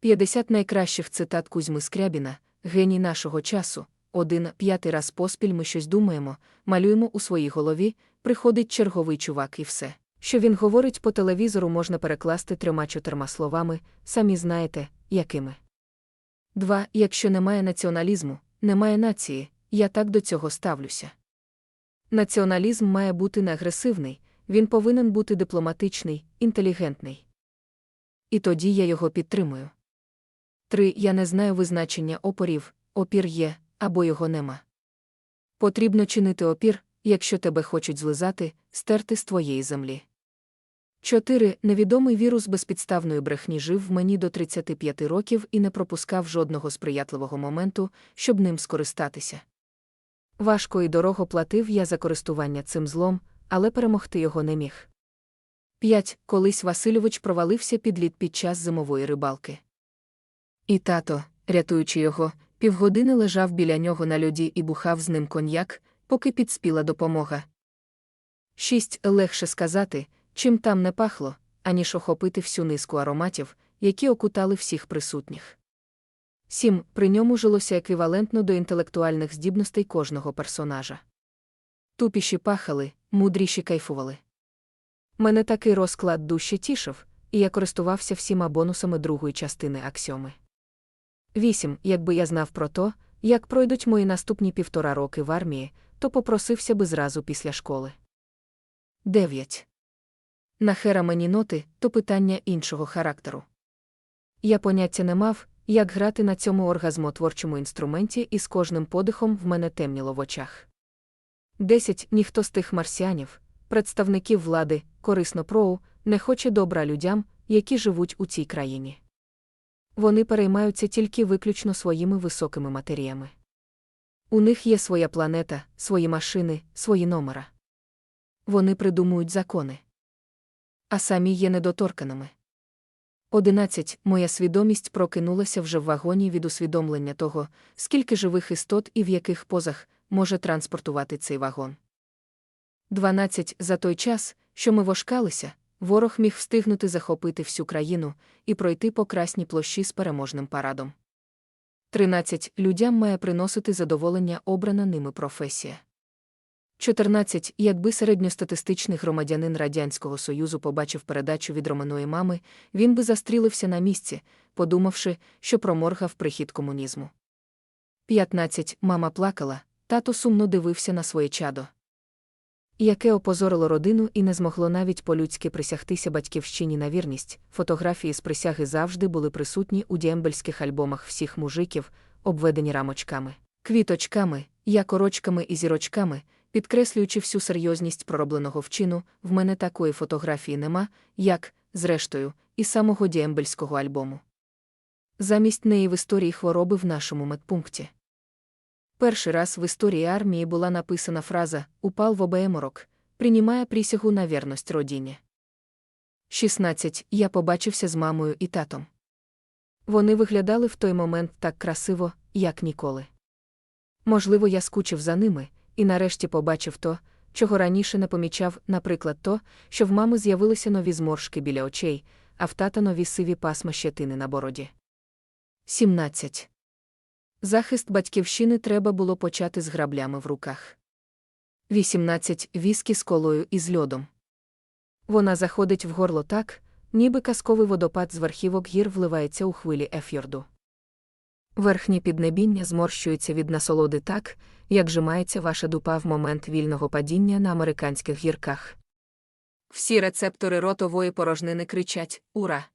50 найкращих цитат Кузьми Скрябіна, геній нашого часу. Один п'ятий раз поспіль ми щось думаємо, малюємо у своїй голові, приходить черговий чувак і все. Що він говорить по телевізору, можна перекласти трьома-чотирма словами, самі знаєте, якими. 2. Якщо немає націоналізму, немає нації, я так до цього ставлюся. Націоналізм має бути не агресивний, він повинен бути дипломатичний, інтелігентний. І тоді я його підтримую. 3. Я не знаю визначення опорів, опір є, або його нема. Потрібно чинити опір, якщо тебе хочуть злизати, стерти з твоєї землі. 4. Невідомий вірус безпідставної брехні жив в мені до 35 років і не пропускав жодного сприятливого моменту, щоб ним скористатися. Важко і дорого платив я за користування цим злом, але перемогти його не міг. 5. Колись Васильович провалився під лід під час зимової рибалки. І тато, рятуючи його, півгодини лежав біля нього на льоді і бухав з ним коньяк, поки підспіла допомога. 6. Легше сказати, чим там не пахло, аніж охопити всю низку ароматів, які окутали всіх присутніх. 7. При ньому жилося еквівалентно до інтелектуальних здібностей кожного персонажа. Тупіші пахали, мудріші кайфували. Мене такий розклад дужче тішив, і я користувався всіма бонусами другої частини аксіоми. 8. Якби я знав про то, як пройдуть мої наступні півтора роки в армії, то попросився би зразу після школи. 9. Нахера мені ноти то питання іншого характеру. Я поняття не мав, як грати на цьому оргазмотворчому інструменті, і з кожним подихом в мене темніло в очах. 10. Ніхто з тих марсіанів, представників влади, корисно проу, не хоче добра людям, які живуть у цій країні. Вони переймаються тільки виключно своїми високими матеріями. У них є своя планета, свої машини, свої номера. Вони придумують закони. А самі є недоторканими. 11. Моя свідомість прокинулася вже в вагоні від усвідомлення того, скільки живих істот і в яких позах може транспортувати цей вагон. 12. За той час, що ми вошкалися, ворог міг встигнути захопити всю країну і пройти по красній площі з переможним парадом. 13. Людям має приносити задоволення обрана ними професія. 14. Якби середньостатистичний громадянин Радянського Союзу побачив передачу від Романої мами, він би застрілився на місці, подумавши, що проморгав прихід комунізму. 15. Мама плакала, тато сумно дивився на своє чадо. Яке опозорило родину і не змогло навіть по-людськи присягтися батьківщині на вірність, фотографії з присяги завжди були присутні у діембельських альбомах всіх мужиків, обведені рамочками, квіточками, якорочками і зірочками підкреслюючи всю серйозність проробленого вчину, в мене такої фотографії нема, як, зрештою, і самого діембельського альбому. Замість неї в історії хвороби в нашому медпункті. Перший раз в історії армії була написана фраза Упал в обееморок, приймає присягу на вірність родині. 16. Я побачився з мамою і татом. Вони виглядали в той момент так красиво, як ніколи. Можливо, я скучив за ними, і нарешті побачив то, чого раніше не помічав, наприклад, то, що в мами з'явилися нові зморшки біля очей, а в тата нові сиві пасма щетини на бороді. 17. Захист батьківщини треба було почати з граблями в руках. 18. Віскі з колою і з льодом. Вона заходить в горло так, ніби казковий водопад з верхівок гір вливається у хвилі ефьорду. Верхнє піднебіння зморщується від насолоди так, як жимається ваша дупа в момент вільного падіння на американських гірках. Всі рецептори ротової порожнини кричать Ура!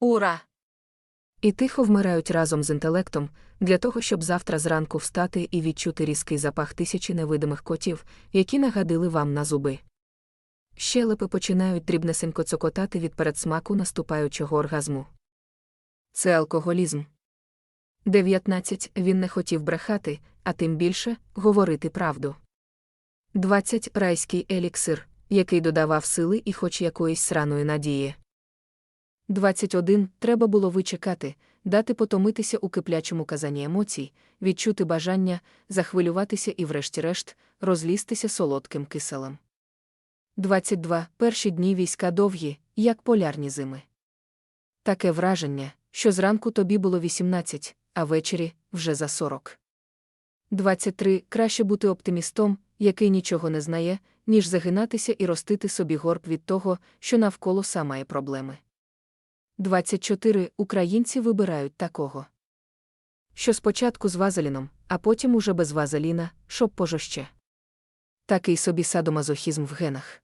Ура! І тихо вмирають разом з інтелектом, для того, щоб завтра зранку встати і відчути різкий запах тисячі невидимих котів, які нагадили вам на зуби. Щелепи починають дрібнесенько цокотати від передсмаку наступаючого оргазму. Це алкоголізм. 19. Він не хотів брехати, а тим більше говорити правду. 20. Райський еліксир, який додавав сили і хоч якоїсь сраної надії. 21. Треба було вичекати, дати потомитися у киплячому казані емоцій, відчути бажання, захвилюватися і, врешті-решт, розлізтися солодким киселем. 22. Перші дні війська довгі, як полярні зими. Таке враження, що зранку тобі було 18, а ввечері вже за 40. 23. Краще бути оптимістом, який нічого не знає, ніж загинатися і ростити собі горб від того, що навколо сам має проблеми. 24. Українці вибирають такого. Що спочатку з вазеліном, а потім уже без вазеліна, щоб пожорще. Такий собі садомазохізм в генах.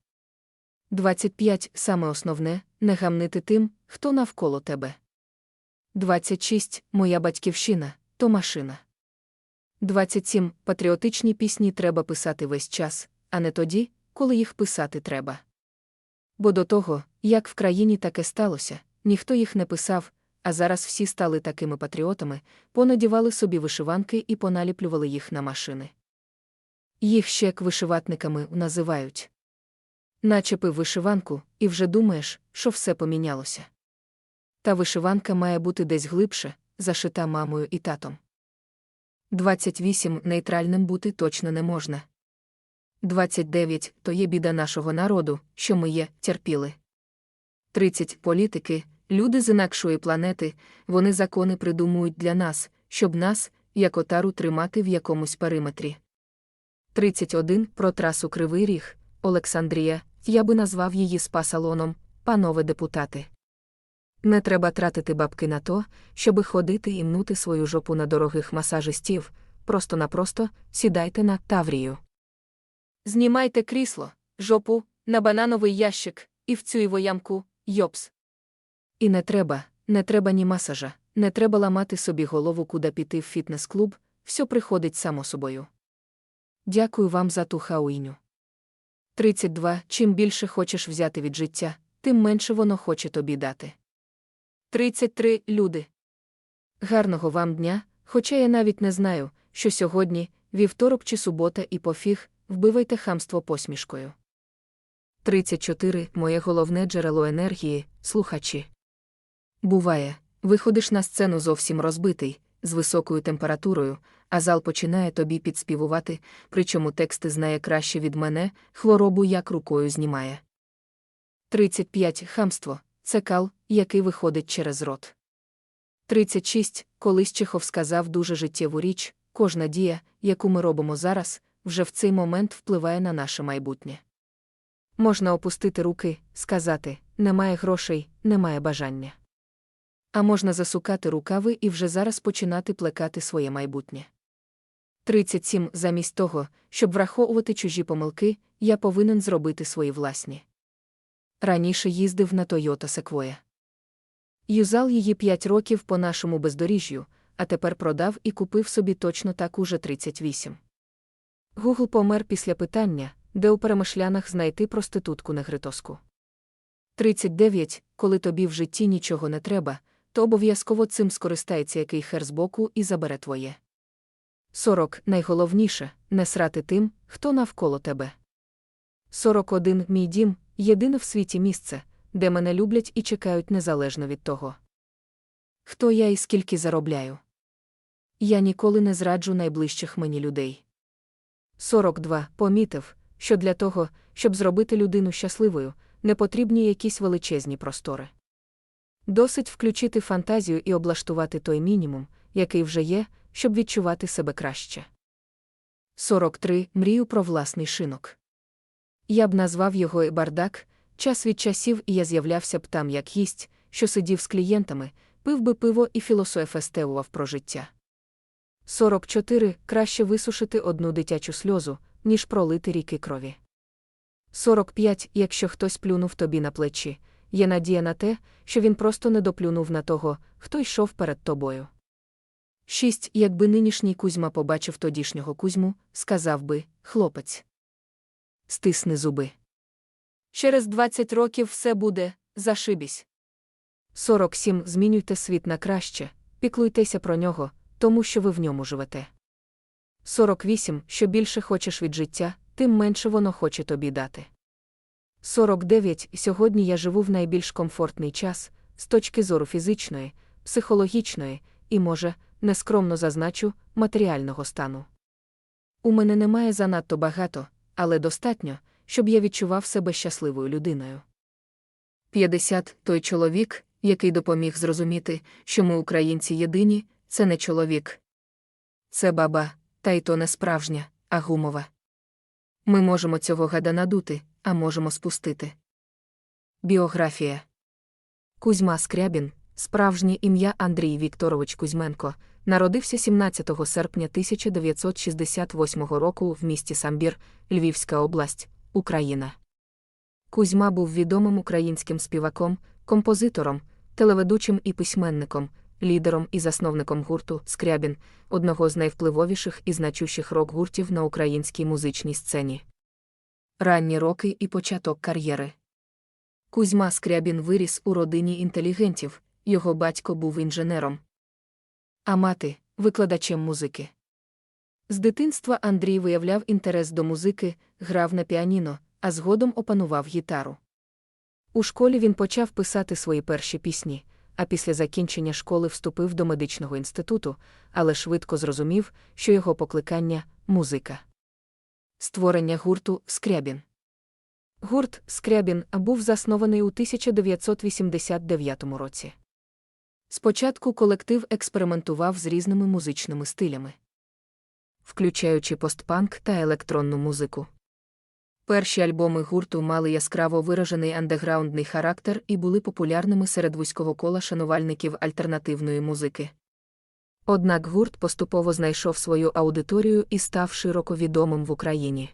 25. Саме основне не гамнити тим, хто навколо тебе. 26. Моя батьківщина то машина. 27. Патріотичні пісні треба писати весь час, а не тоді, коли їх писати треба. Бо до того, як в країні таке сталося, ніхто їх не писав, а зараз всі стали такими патріотами, понадівали собі вишиванки і поналіплювали їх на машини. Їх ще к вишиватниками називають. Начепив вишиванку, і вже думаєш, що все помінялося. Та вишиванка має бути десь глибше, зашита мамою і татом. 28 нейтральним бути точно не можна. 29 то є біда нашого народу, що ми є, терпіли. 30 політики, люди з інакшої планети, вони закони придумують для нас, щоб нас, як отару, тримати в якомусь периметрі. 31 про трасу Кривий Ріг, Олександрія, я би назвав її спа-салоном, панове депутати. Не треба тратити бабки на то, щоби ходити і мнути свою жопу на дорогих масажистів, просто-напросто сідайте на Таврію. Знімайте крісло, жопу, на банановий ящик, і в цю його ямку, йопс. І не треба, не треба ні масажа, не треба ламати собі голову, куди піти в фітнес-клуб, все приходить само собою. Дякую вам за ту хауїню. 32. Чим більше хочеш взяти від життя, тим менше воно хоче тобі дати. 33. Люди. Гарного вам дня, хоча я навіть не знаю, що сьогодні, вівторок чи субота і пофіг, вбивайте хамство посмішкою. 34. Моє головне джерело енергії, слухачі. Буває, виходиш на сцену зовсім розбитий, з високою температурою, а зал починає тобі підспівувати, причому тексти знає краще від мене, хворобу як рукою знімає. 35. Хамство це кал, який виходить через рот. 36. Колись Чехов сказав дуже життєву річ кожна дія, яку ми робимо зараз, вже в цей момент впливає на наше майбутнє. Можна опустити руки, сказати немає грошей, немає бажання. А можна засукати рукави і вже зараз починати плекати своє майбутнє. 37. Замість того, щоб враховувати чужі помилки, я повинен зробити свої власні. Раніше їздив на Toyota Sequoia. Юзал її 5 років по нашому бездоріжжю, а тепер продав і купив собі точно так уже 38. Гугл помер після питання, де у перемишлянах знайти проститутку негритоску. 39. Коли тобі в житті нічого не треба, то обов'язково цим скористається який хер з боку і забере твоє. 40. Найголовніше не срати тим, хто навколо тебе. 41. Мій дім єдине в світі місце, де мене люблять і чекають незалежно від того. Хто я і скільки заробляю. Я ніколи не зраджу найближчих мені людей. 42. Помітив, що для того, щоб зробити людину щасливою, не потрібні якісь величезні простори. Досить включити фантазію і облаштувати той мінімум, який вже є, щоб відчувати себе краще. 43. Мрію про власний шинок. Я б назвав його і бардак, час від часів і я з'являвся б там як гість, що сидів з клієнтами, пив би пиво і філософестевував про життя. 44. Краще висушити одну дитячу сльозу, ніж пролити ріки крові. 45. Якщо хтось плюнув тобі на плечі, є надія на те, що він просто не доплюнув на того, хто йшов перед тобою. 6. Якби нинішній Кузьма побачив тодішнього Кузьму, сказав би хлопець. Стисни зуби. Через 20 років все буде, зашибісь. 47. Змінюйте світ на краще, піклуйтеся про нього, тому що ви в ньому живете. 48. Що більше хочеш від життя, тим менше воно хоче тобі дати. 49. Сьогодні я живу в найбільш комфортний час з точки зору фізичної, психологічної і, може, нескромно зазначу, матеріального стану. У мене немає занадто багато, але достатньо, щоб я відчував себе щасливою людиною. 50. Той чоловік, який допоміг зрозуміти, що ми, українці, єдині, це не чоловік. Це баба, та й то не справжня, а гумова. Ми можемо цього гада надути, а можемо спустити. Біографія Кузьма Скрябін, справжнє ім'я Андрій Вікторович Кузьменко, народився 17 серпня 1968 року в місті Самбір, Львівська область, Україна. Кузьма був відомим українським співаком, композитором, телеведучим і письменником, лідером і засновником гурту Скрябін, одного з найвпливовіших і значущих рок-гуртів на українській музичній сцені. Ранні роки і початок кар'єри. Кузьма Скрябін виріс у родині інтелігентів, його батько був інженером, а мати викладачем музики. З дитинства Андрій виявляв інтерес до музики, грав на піаніно, а згодом опанував гітару. У школі він почав писати свої перші пісні, а після закінчення школи вступив до медичного інституту, але швидко зрозумів, що його покликання музика. Створення гурту Скрябін. Гурт Скрябін був заснований у 1989 році. Спочатку колектив експериментував з різними музичними стилями, включаючи постпанк та електронну музику. Перші альбоми гурту мали яскраво виражений андеграундний характер і були популярними серед вузького кола шанувальників альтернативної музики. Однак гурт поступово знайшов свою аудиторію і став широко відомим в Україні.